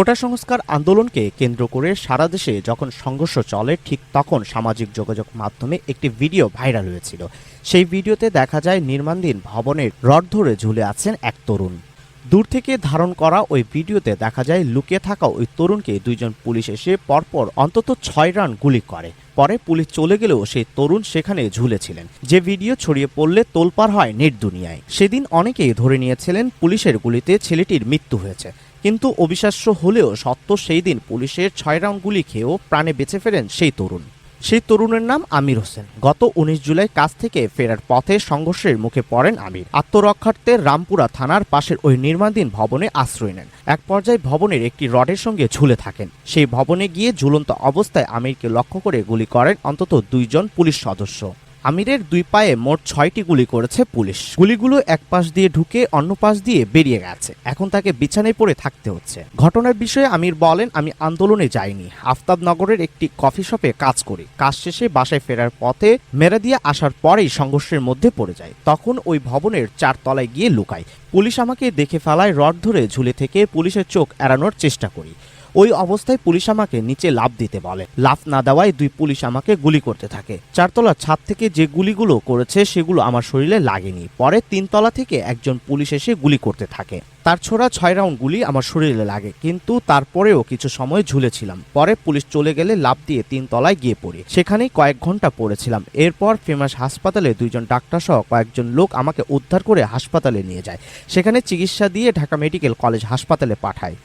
কোটা সংস্কার আন্দোলনকে কেন্দ্র করে সারা দেশে যখন সংঘর্ষ চলে, ঠিক তখন সামাজিক যোগাযোগ মাধ্যমে একটি ভিডিও ভাইরাল হয়েছিল। সেই ভিডিওতে দেখা যায় নির্মাণধীন ভবনের রড ধরে ঝুলে আছেন এক তরুণ। দূর থেকে ধারণ করা ওই ভিডিওতে দেখা যায় লুকিয়ে থাকা ওই তরুণকে দুইজন পুলিশ এসে পরপর অন্তত ছয় রান গুলি করে। পরে পুলিশ চলে গেলেও সেই তরুণ সেখানে ঝুলেছিলেন। যে ভিডিও ছড়িয়ে পড়লে তোলপার হয় নেট দুনিয়ায়। সেদিন অনেকেই ধরে নিয়েছিলেন পুলিশের গুলিতে ছেলেটির মৃত্যু হয়েছে। কিন্তু অবিশ্বাস্য হলেও সত্য সেই দিন পুলিশের ছয় রাউন্ড গুলি খেয়েও প্রাণে বেঁচে ফেরেন সেই তরুণ। সেই তরুণের নাম আমির হোসেন। গত উনিশ জুলাই কাজ থেকে ফেরার পথে সংঘর্ষের মুখে পড়েন আমির। আত্মরক্ষার্থে রামপুরা থানার পাশের ওই নির্মাণাধীন ভবনে আশ্রয় নেন। এক পর্যায়ে ভবনের একটি রডের সঙ্গে ঝুলে থাকেন। সেই ভবনে গিয়ে ঝুলন্ত অবস্থায় আমিরকে লক্ষ্য করে গুলি করেন অন্তত দুইজন পুলিশ সদস্য। আমিরের দুই পায়ে মোট ছয়টি গুলি করেছে পুলিশ। গুলিগুলো এক পাশ দিয়ে ঢুকে অন্য পাশ দিয়ে বেরিয়ে গেছে। এখন তাকে বিছানায় পড়ে থাকতে হচ্ছে। ঘটনার বিষয়ে আমির বলেন, আমি আন্দোলনে যাইনি। আফতাবনগরের একটি কফি শপে কাজ করি। কাজ শেষে বাসায় ফেরার পথে মেরা দিয়ে আসার পরেই সংঘর্ষের মধ্যে পড়ে যায় তখন ওই ভবনের চার তলায় গিয়ে লুকাই। পুলিশ আমাকে দেখে ফেলায় রড ধরে ঝুলে থেকে পুলিশের চোখ এড়ানোর চেষ্টা করি। ওই অবস্থায় পুলিশ আমাকে নিচে লাফ দিতে বলে। লাফ না দেওয়ায় দুই পুলিশ আমাকে গুলি করতে থাকে। চারতলার ছাদ থেকে যে গুলিগুলো করেছে, সেগুলো আমার শরীরে লাগেনি। পরে তিনতলা থেকে একজন পুলিশ এসে গুলি করতে থাকে। তার ছোড়া ছয় রাউন্ড গুলি আমার শরীরে লাগে, কিন্তু তারপরেও কিছু সময় ঝুলেছিলাম। পরে পুলিশ চলে গেলে লাফ দিয়ে তিন তলায় গিয়ে পড়ি। সেখানেই কয়েক ঘণ্টা পড়েছিলাম। এরপর ফেমাস হাসপাতালে দুইজন ডাক্তার সহ কয়েকজন লোক আমাকে উদ্ধার করে হাসপাতালে নিয়ে যায়। সেখানে চিকিৎসা দিয়ে ঢাকা মেডিকেল কলেজ হাসপাতালে পাঠায়।